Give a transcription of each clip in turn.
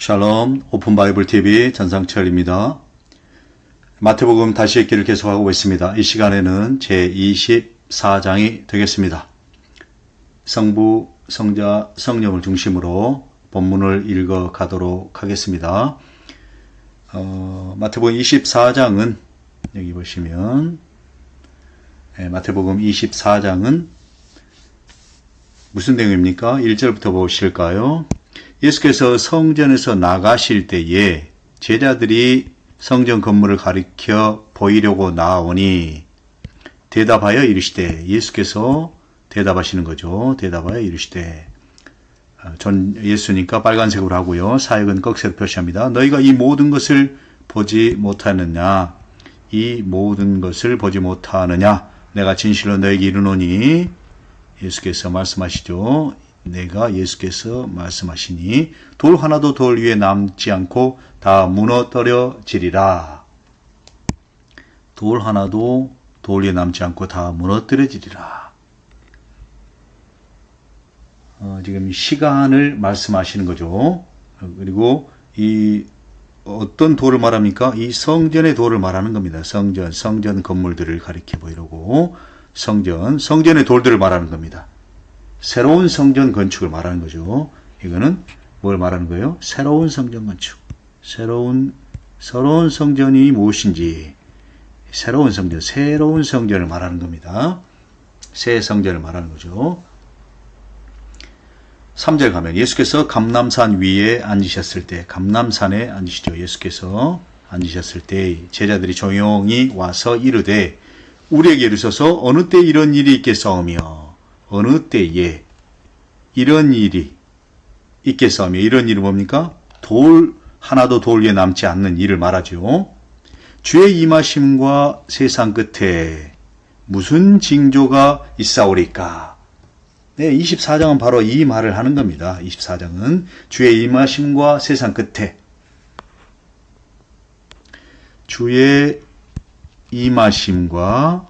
샬롬 오픈 바이블 TV 전상철입니다. 마태복음 다시 읽기를 계속하고 있습니다. 이 시간에는 제 24장이 되겠습니다. 성부, 성자, 성령을 중심으로 본문을 읽어 가도록 하겠습니다. 어, 마태복음 24장은 여기 보시면 네, 마태복음 24장은 무슨 내용입니까? 1절부터 보실까요? 예수께서 성전에서 나가실 때에 제자들이 성전 건물을 가리켜 보이려고 나오니 대답하여 이르시되 예수께서 대답하시는 거죠. 대답하여 이르시되 어, 전 예수니까 빨간색으로 하고요. 사역은 꺽쇠로 표시합니다. 너희가 이 모든 것을 보지 못하느냐? 이 모든 것을 보지 못하느냐? 내가 진실로 너에게 이르노니 예수께서 말씀하시죠. 내가 예수께서 말씀하시니 돌 하나도 돌 위에 남지 않고 다 무너뜨려지리라. 돌 하나도 돌 위에 남지 않고 다 무너뜨려지리라. 어, 지금 시간을 말씀하시는 거죠. 그리고 이 어떤 돌을 말합니까? 이 성전의 돌을 말하는 겁니다. 성전, 성전 건물들을 가리켜 보이려고 성전, 성전의 돌들을 말하는 겁니다. 새로운 성전 건축을 말하는 거죠. 이거는 뭘 말하는 거예요? 새로운 성전 건축. 새로운, 새로운 성전이 무엇인지, 새로운 성전, 새로운 성전을 말하는 겁니다. 새 성전을 말하는 거죠. 3절 가면 예수께서 감남산 위에 앉으셨을 때, 감남산에 앉으시죠. 예수께서 앉으셨을 때 제자들이 조용히 와서 이르되 우리에게 이르셔서 어느 때 이런 일이 있겠사오며 어느 때에 이런 일이 있겠사오며 이런 일은 뭡니까? 돌 하나도 돌 위에 남지 않는 일을 말하죠. 주의 임하심과 세상 끝에 무슨 징조가 있사오리까? 네, 24장은 바로 이 말을 하는 겁니다. 24장은 주의 임하심과 세상 끝에 주의 임하심과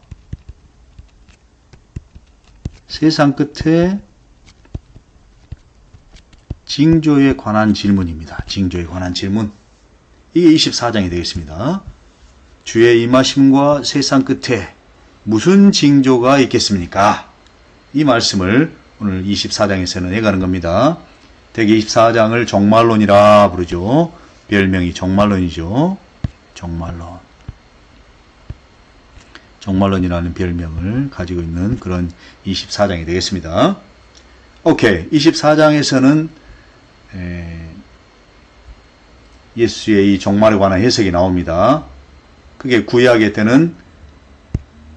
세상 끝에 징조에 관한 질문입니다. 징조에 관한 질문. 이게 24장이 되겠습니다. 주의 임하심과 세상 끝에 무슨 징조가 있겠습니까? 이 말씀을 오늘 24장에서는 해가는 겁니다. 대개 24장을 정말론이라 부르죠. 별명이 정말론이죠. 정말론. 정말론이라는 별명을 가지고 있는 그런 24장이 되겠습니다. 오케이. 24장에서는 예수의 이 종말에 관한 해석이 나옵니다. 그게 구약의 때는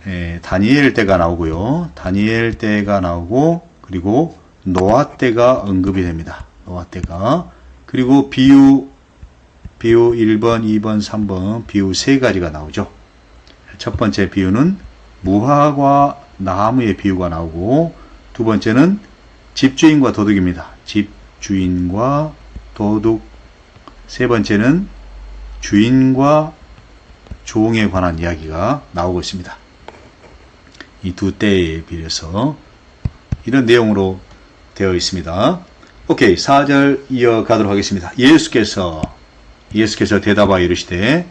에, 다니엘 때가 나오고요. 다니엘 때가 나오고 그리고 노아 때가 언급이 됩니다. 노아 때가 그리고 비유 비유 1번, 2번, 3번 비유 세 가지가 나오죠. 첫 번째 비유는 무화과 나무의 비유가 나오고 두 번째는 집주인과 도둑입니다. 집주인과 도둑 세 번째는 주인과 종에 관한 이야기가 나오고 있습니다. 이 두 때에 비해서 이런 내용으로 되어 있습니다. 오케이, 4절 이어가도록 하겠습니다. 예수께서 예수께서 대답하여 이르시되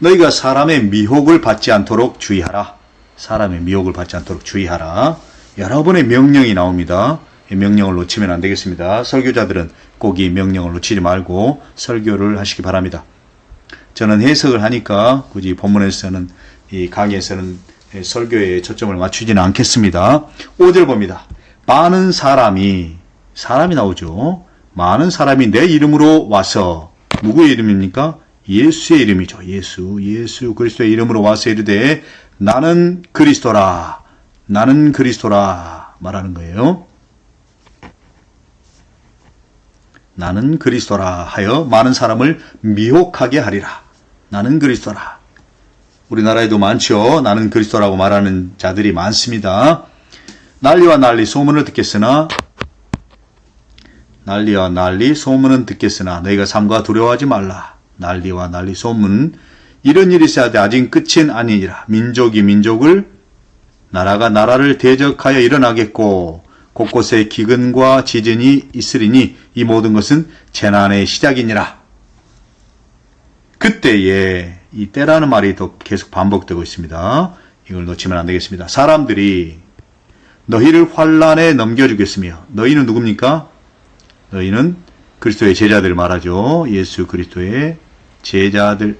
너희가 사람의 미혹을 받지 않도록 주의하라. 사람의 미혹을 받지 않도록 주의하라. 여러 번의 명령이 나옵니다. 이 명령을 놓치면 안 되겠습니다. 설교자들은 꼭 이 명령을 놓치지 말고 설교를 하시기 바랍니다. 저는 해석을 하니까 굳이 본문에서는 이 강의에서는 설교에 초점을 맞추지는 않겠습니다. 5절 봅니다. 많은 사람이 사람이 나오죠. 많은 사람이 내 이름으로 와서 누구의 이름입니까? 예수의 이름이죠. 예수, 예수 그리스도의 이름으로 와서 이르되 나는 그리스도라. 나는 그리스도라 말하는 거예요. 나는 그리스도라 하여 많은 사람을 미혹하게 하리라. 나는 그리스도라. 우리나라에도 많죠. 나는 그리스도라고 말하는 자들이 많습니다. 난리와 난리 소문을 듣겠으나 난리와 난리 소문은 듣겠으나 너희가 삼가 두려워하지 말라. 난리와 난리 소문 이런 일이 있어야 돼 아직 끝은 아니니라. 민족이 민족을 나라가 나라를 대적하여 일어나겠고 곳곳에 기근과 지진이 있으리니 이 모든 것은 재난의 시작이니라. 그때에 이 때라는 말이 또 계속 반복되고 있습니다. 이걸 놓치면 안 되겠습니다. 사람들이 너희를 환란에 넘겨주겠으며 너희는 누굽니까? 너희는 그리스도의 제자들 말하죠. 예수 그리스도의 제자들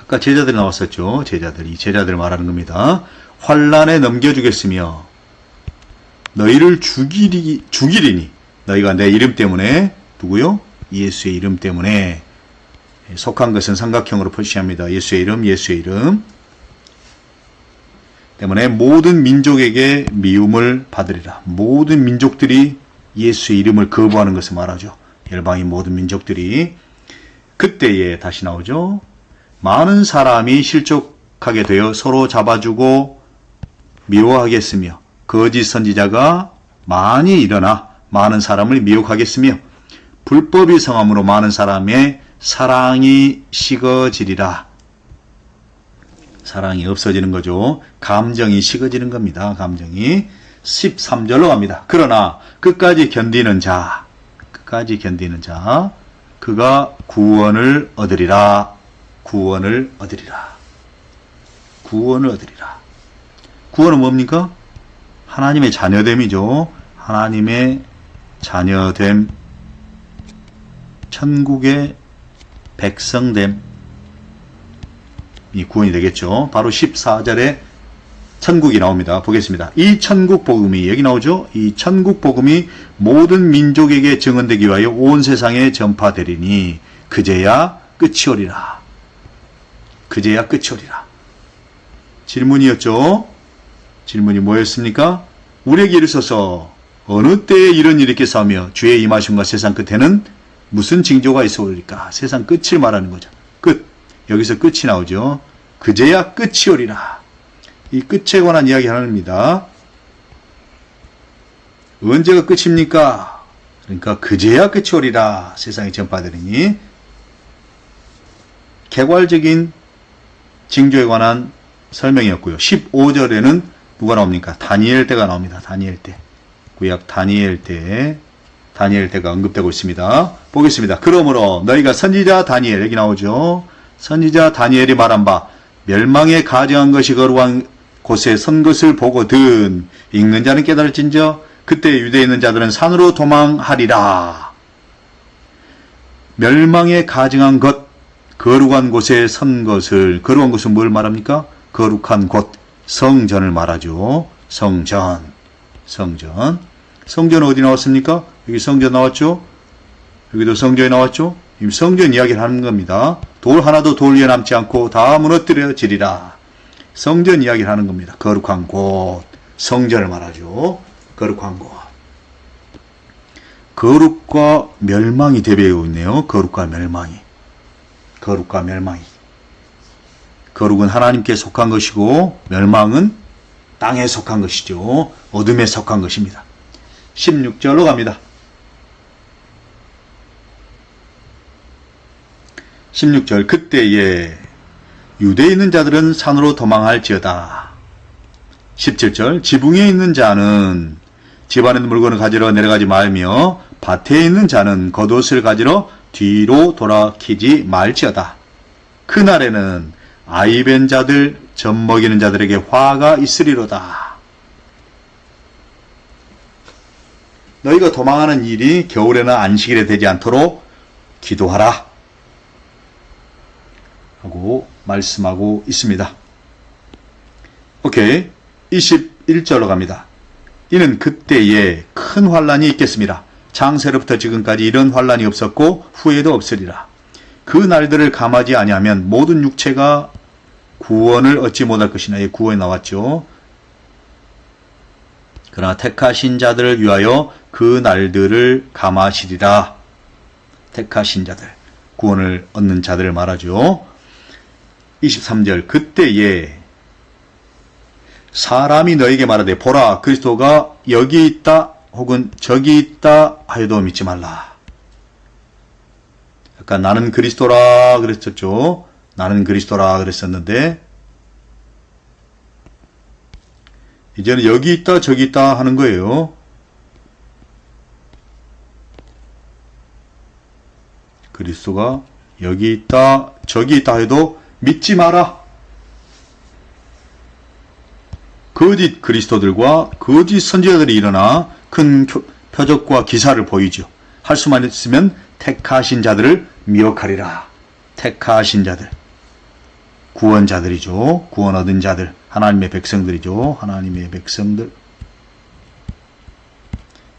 아까 제자들 나왔었죠. 제자들 이 제자들 말하는 겁니다. 환란에 넘겨주겠으며 너희를 죽이리 죽이리니 너희가 내 이름 때문에 누구요? 예수의 이름 때문에 속한 것은 삼각형으로 표시합니다. 예수의 이름, 예수의 이름. 때문에 모든 민족에게 미움을 받으리라. 모든 민족들이 예수의 이름을 거부하는 것을 말하죠. 열방의 모든 민족들이 그때에 다시 나오죠. 많은 사람이 실족하게 되어 서로 잡아주고 미워하겠으며 거짓 선지자가 많이 일어나 많은 사람을 미혹하겠으며 불법이 성함으로 많은 사람의 사랑이 식어지리라. 사랑이 없어지는 거죠. 감정이 식어지는 겁니다. 감정이. 13절로 갑니다. 그러나 끝까지 견디는 자, 끝까지 견디는 자, 그가 구원을 얻으리라. 구원을 얻으리라. 구원을 얻으리라. 구원은 뭡니까? 하나님의 자녀됨이죠. 하나님의 자녀됨. 천국의 백성됨. 이 구원이 되겠죠. 바로 14절에 천국이 나옵니다. 보겠습니다. 이 천국 복음이 여기 나오죠. 이 천국 복음이 모든 민족에게 증언되기 위하여 온 세상에 전파되리니 그제야 끝이 오리라. 그제야 끝이 오리라. 질문이었죠. 질문이 뭐였습니까? 우리에게 이르소서 어느 때에 이런 일이 있겠사며 주의 임하심과 세상 끝에는 무슨 징조가 있어올리까? 세상 끝을 말하는 거죠. 끝. 여기서 끝이 나오죠. 그제야 끝이 오리라. 이 끝에 관한 이야기 하나입니다. 언제가 끝입니까? 그러니까 그제야 끝이 오리라. 세상에 전파되리니 개괄적인 징조에 관한 설명이었고요. 15절에는 누가 나옵니까? 다니엘 때가 나옵니다. 다니엘 때. 구약 다니엘 때 다니엘 때가 언급되고 있습니다. 보겠습니다. 그러므로 너희가 선지자 다니엘 여기 나오죠. 선지자 다니엘이 말한 바 멸망에 가정한 것이 거룩한 곳에 선 것을 보거든 읽는 자는 깨달을진저 그때 유대에 있는 자들은 산으로 도망하리라. 멸망에 가증한 것 거룩한 곳에 선 것을 거룩한 곳은 뭘 말합니까? 거룩한 곳 성전을 말하죠. 성전 성전 성전 어디 나왔습니까? 여기 성전 나왔죠? 여기도 성전이 나왔죠? 이 성전 이야기를 하는 겁니다. 돌 하나도 돌 위에 남지 않고 다 무너뜨려지리라. 성전 이야기를 하는 겁니다. 거룩한 곳, 성전을 말하죠. 거룩한 곳. 거룩과 멸망이 대비하고 있네요. 거룩과 멸망이. 거룩과 멸망이. 거룩은 하나님께 속한 것이고 멸망은 땅에 속한 것이죠. 어둠에 속한 것입니다. 16절로 갑니다. 16절 그때에 유대에 있는 자들은 산으로 도망할지어다. 17절 지붕에 있는 자는 집안에 있는 물건을 가지러 내려가지 말며 밭에 있는 자는 겉옷을 가지러 뒤로 돌아키지 말지어다. 그날에는 아이벤 자들 젖 먹이는 자들에게 화가 있으리로다. 너희가 도망하는 일이 겨울에나 안식일에 되지 않도록 기도하라. 하고 말씀하고 있습니다. 오케이. 21절로 갑니다. 이는 그때에 큰 환란이 있겠습니다. 창세로부터 지금까지 이런 환란이 없었고 후에도 없으리라. 그 날들을 감하지 아니하면 모든 육체가 구원을 얻지 못할 것이나 이 구원이 나왔죠. 그러나 택하신 자들을 위하여 그 날들을 감하시리라. 택하신 자들, 구원을 얻는 자들을 말하죠. 23절 그때에 사람이 너에게 말하되 보라 그리스도가 여기 있다 혹은 저기 있다 하여도 믿지 말라. 아까 나는 그리스도라 그랬었죠. 나는 그리스도라 그랬었는데 이제는 여기 있다 저기 있다 하는 거예요. 그리스도가 여기 있다 저기 있다 해도 믿지 마라. 거짓 그리스도들과 거짓 선지자들이 일어나 큰 표- 표적과 기사를 보이죠. 할 수만 있으면 택하신 자들을 미혹하리라. 택하신 자들. 구원자들이죠. 구원 얻은 자들. 하나님의 백성들이죠. 하나님의 백성들.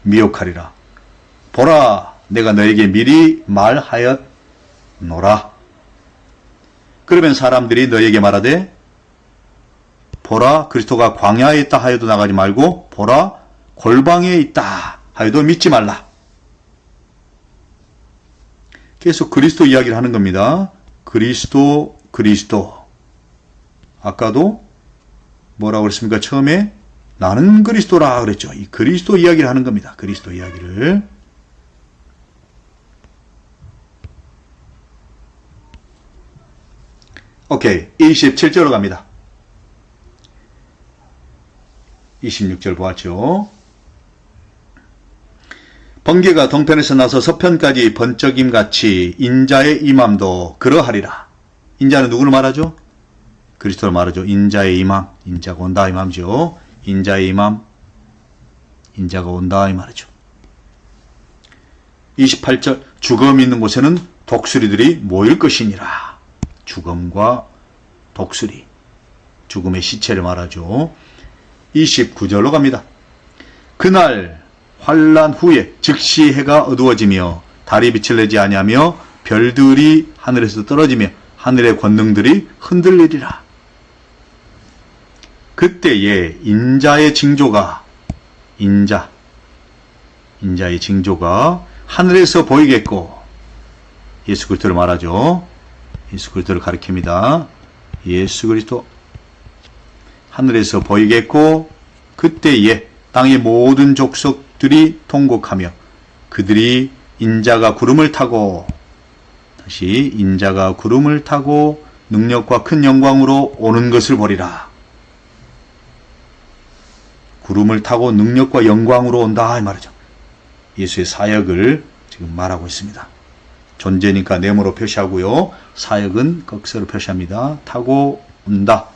미혹하리라. 보라, 내가 너에게 미리 말하였노라. 그러면 사람들이 너에게 말하되, 보라, 그리스도가 광야에 있다 하여도 나가지 말고, 보라, 골방에 있다 하여도 믿지 말라. 계속 그리스도 이야기를 하는 겁니다. 그리스도, 그리스도. 아까도 뭐라고 그랬습니까? 처음에 나는 그리스도라 그랬죠. 이 그리스도 이야기를 하는 겁니다. 그리스도 이야기를. 오케이. 27절로 갑니다. 26절 보았죠. 번개가 동편에서 나서 서편까지 번쩍임 같이 인자의 임함도 그러하리라. 인자는 누구를 말하죠? 그리스도를 말하죠. 인자의 임함, 인자가 온다 이 말이죠. 인자의 임함, 인자가 온다 이 말이죠. 28절 죽음 있는 곳에는 독수리들이 모일 것이니라. 죽음과 독수리, 죽음의 시체를 말하죠. 29절로 갑니다. 그날 환란 후에 즉시 해가 어두워지며 달이 빛을 내지 아니하며 별들이 하늘에서 떨어지며 하늘의 권능들이 흔들리리라. 그때에 인자의 징조가 인자 인자의 징조가 하늘에서 보이겠고 예수 그리스도를 말하죠. 예수 그리스도를 가리킵니다. 예수 그리스도 하늘에서 보이겠고 그때에 땅의 모든 족속들이 통곡하며 그들이 인자가 구름을 타고 다시 인자가 구름을 타고 능력과 큰 영광으로 오는 것을 보리라. 구름을 타고 능력과 영광으로 온다 이 말이죠. 예수의 사역을 지금 말하고 있습니다. 존재니까 네모로 표시하고요. 사역은 극세로 표시합니다. 타고 온다.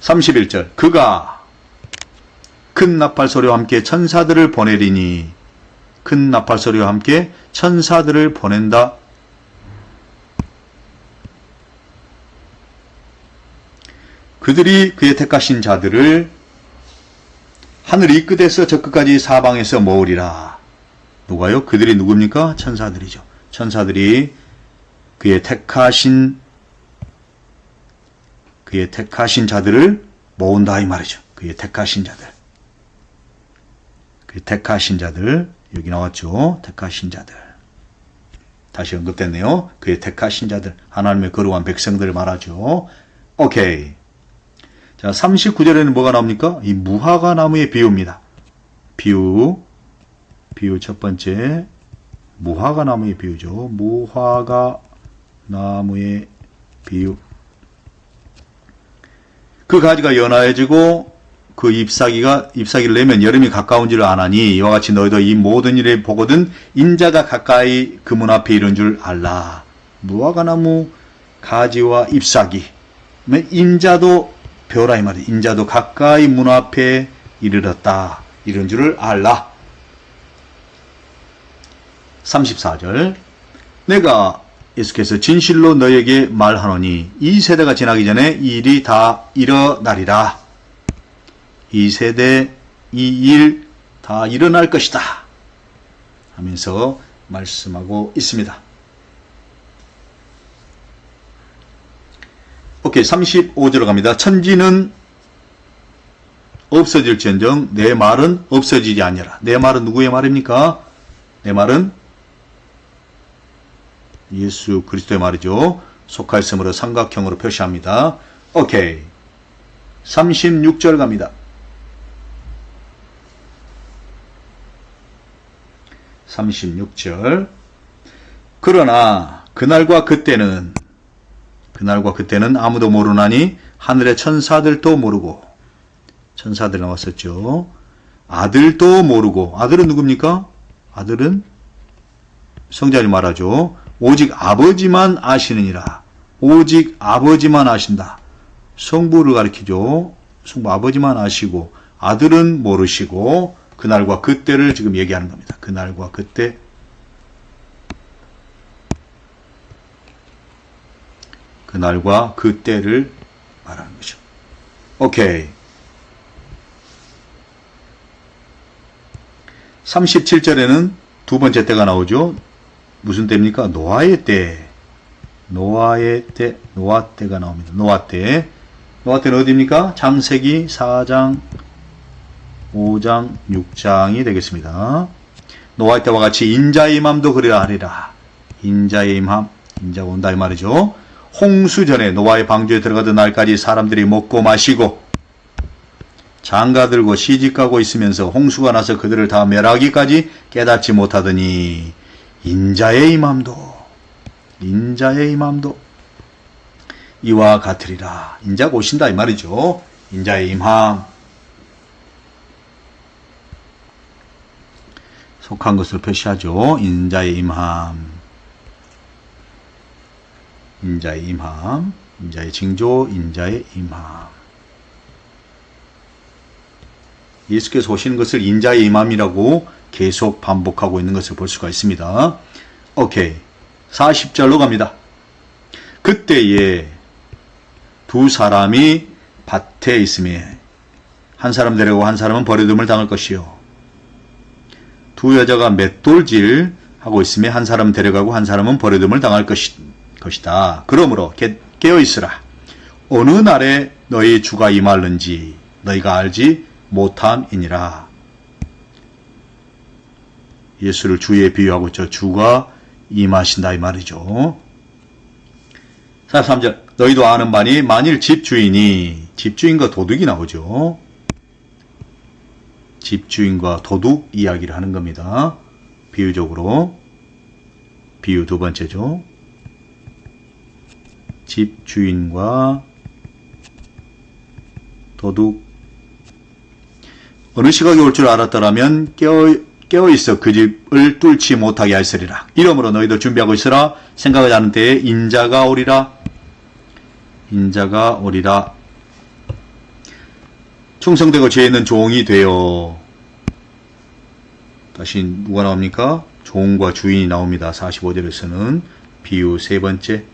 31절 그가 큰 나팔 소리와 함께 천사들을 보내리니 큰 나팔 소리와 함께 천사들을 보낸다. 그들이 그의 택하신 자들을 하늘 이 끝에서 저 끝까지 사방에서 모으리라. 누가요? 그들이 누굽니까? 천사들이죠. 천사들이 그의 택하신 그의 택하신 자들을 모은다 이 말이죠. 그의 택하신 자들. 그의 택하신 자들 여기 나왔죠. 택하신 자들. 다시 언급됐네요. 그의 택하신 자들. 하나님의 거룩한 백성들을 말하죠. 오케이. 자, 39절에는 뭐가 나옵니까? 이 무화과 나무의 비유입니다. 비유. 비유 첫 번째. 무화과 나무의 비유죠. 무화과 나무의 비유. 그 가지가 연화해지고 그 잎사귀가 잎사귀를 내면 여름이 가까운 줄을 아나니 이와 같이 너희도 이 모든 일을 보거든 인자가 가까이 그 문 앞에 이른 줄 알라. 무화과나무 가지와 잎사귀. 인자도 배우라 이 말이야. 인자도 가까이 문 앞에 이르렀다. 이런 줄을 알라. 34절. 내가 예수께서 진실로 너에게 말하노니 이 세대가 지나기 전에 이 일이 다 일어나리라. 이 세대 이 일 다 일어날 것이다. 하면서 말씀하고 있습니다. 오케이 35절로 갑니다. 천지는 없어질지언정 내 말은 없어지지 아니라. 내 말은 누구의 말입니까? 내 말은 예수 그리스도의 말이죠. 속할성으로 삼각형으로 표시합니다. 오케이. 36절 갑니다. 36절. 그러나 그날과 그때는 그날과 그때는 아무도 모르나니 하늘의 천사들도 모르고 천사들 나왔었죠. 아들도 모르고 아들은 누굽니까? 아들은 성자님 말하죠. 오직 아버지만 아시느니라. 오직 아버지만 아신다. 성부를 가리키죠. 성부 아버지만 아시고 아들은 모르시고 그날과 그때를 지금 얘기하는 겁니다. 그날과 그때 그날과 그때를 말하는 거죠. 오케이. 37절에는 두 번째 때가 나오죠. 무슨 때입니까? 노아의 때. 노아의 때, 노아 때가 나옵니다. 노아 때. 노아 때는 어디입니까? 창세기 4장, 5장, 6장이 되겠습니다. 노아 때와 같이 인자의 임함도 그리라 하리라. 인자의 임함, 인자가 온다 이 말이죠. 홍수 전에 노아의 방주에 들어가던 날까지 사람들이 먹고 마시고 장가 들고 시집 가고 있으면서 홍수가 나서 그들을 다 멸하기까지 깨닫지 못하더니 인자의 임함도 인자의 임함도 이와 같으리라. 인자가 오신다 이 말이죠. 인자의 임함 속한 것을 표시하죠. 인자의 임함 인자의 임함 인자의 징조 인자의 임함 예수께서 오시는 것을 인자의 임함이라고 계속 반복하고 있는 것을 볼 수가 있습니다. 오케이. 40절로 갑니다. 그때에 두 사람이 밭에 있음에 한 사람 데려고 한 사람은 버려둠을 당할 것이요. 두 여자가 맷돌질 하고 있음에 한 사람 데려가고 한 사람은 버려둠을 당할 것이, 것이다. 그러므로 깨, 깨어 있으라. 어느 날에 너희 주가 임할는지 너희가 알지 못함이니라. 예수를 주에 비유하고 있죠. 주가 임하신다 이 말이죠. 43절 너희도 아는 바니 만일 집주인이 집주인과 도둑이 나오죠. 집주인과 도둑 이야기를 하는 겁니다. 비유적으로 비유 두 번째죠. 집주인과 도둑 어느 시각이 올 줄 알았더라면 깨어, 깨어 있어 그 집을 뚫지 못하게 하였으리라. 이러므로 너희도 준비하고 있으라. 생각하지 않은 때에 인자가 오리라. 인자가 오리라. 충성되고 죄 있는 종이 되어 다시 누가 나옵니까? 종과 주인이 나옵니다. 45절에서는 비유 세 번째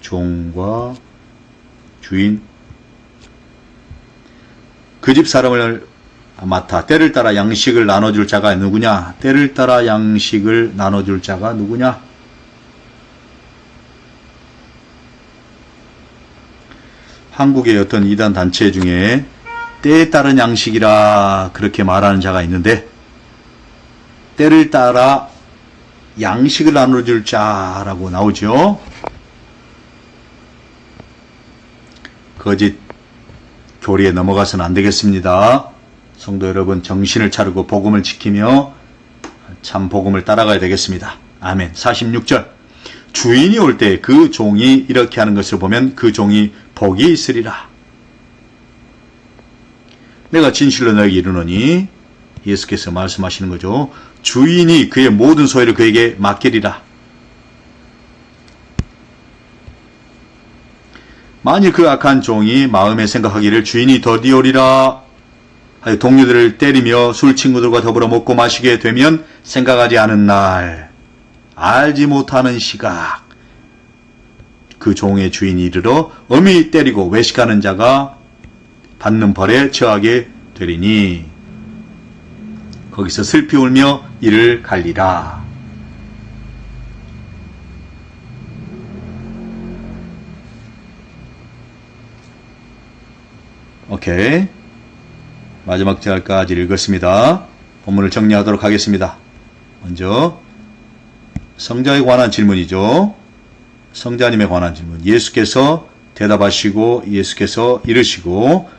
종과 주인 그 집 사람을 맡아 때를 따라 양식을 나눠줄 자가 누구냐? 때를 따라 양식을 나눠줄 자가 누구냐? 한국의 어떤 이단 단체 중에 때에 따른 양식이라 그렇게 말하는 자가 있는데 때를 따라 양식을 나눠줄 자라고 나오죠. 거짓 교리에 넘어가서는 안 되겠습니다. 성도 여러분 정신을 차리고 복음을 지키며 참 복음을 따라가야 되겠습니다. 아멘. 46절 주인이 올 때 그 종이 이렇게 하는 것을 보면 그 종이 복이 있으리라. 내가 진실로 너에게 이르노니 예수께서 말씀하시는 거죠. 주인이 그의 모든 소유를 그에게 맡기리라. 만일 그 악한 종이 마음에 생각하기를 주인이 더디오리라 동료들을 때리며 술 친구들과 더불어 먹고 마시게 되면 생각하지 않은 날 알지 못하는 시각 그 종의 주인이 이르러 엄히 때리고 외식하는 자가 받는 벌에 처하게 되리니 거기서 슬피 울며 이를 갈리라. 오케이. 마지막 절까지 읽었습니다. 본문을 정리하도록 하겠습니다. 먼저 성자에 관한 질문이죠. 성자님에 관한 질문. 예수께서 대답하시고 예수께서 이르시고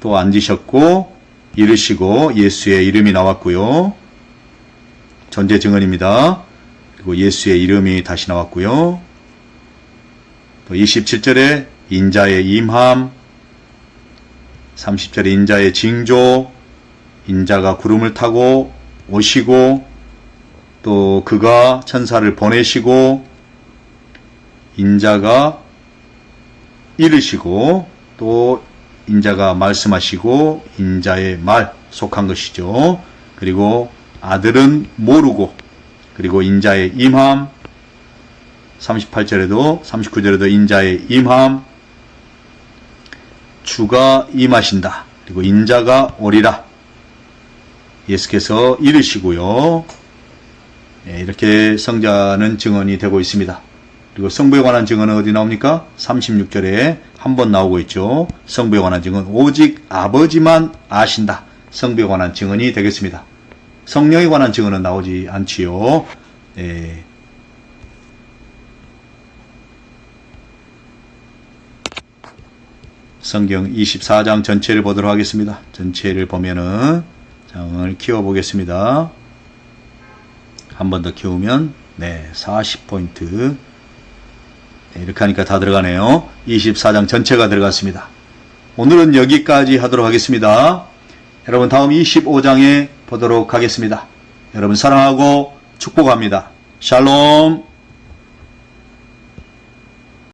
또 앉으셨고 이르시고 예수의 이름이 나왔고요. 전제 증언입니다. 그리고 예수의 이름이 다시 나왔고요. 또 27절에 인자의 임함 30절에 인자의 징조, 인자가 구름을 타고 오시고, 또 그가 천사를 보내시고, 인자가 이르시고, 또 인자가 말씀하시고, 인자의 말 속한 것이죠. 그리고 아들은 모르고, 그리고 인자의 임함, 38절에도 39절에도 인자의 임함 주가 임하신다. 그리고 인자가 오리라. 예수께서 이르시고요. 예, 이렇게 성자는 증언이 되고 있습니다. 그리고 성부에 관한 증언은 어디 나옵니까? 36절에 한 번 나오고 있죠. 성부에 관한 증언 오직 아버지만 아신다. 성부에 관한 증언이 되겠습니다. 성령에 관한 증언은 나오지 않지요. 예, 성경 24장 전체를 보도록 하겠습니다. 전체를 보면은 장을 키워 보겠습니다. 한 번 더 키우면 네, 40포인트. 네, 이렇게 하니까 다 들어가네요. 24장 전체가 들어갔습니다. 오늘은 여기까지 하도록 하겠습니다. 여러분 다음 25장에 보도록 하겠습니다. 여러분 사랑하고 축복합니다. 샬롬.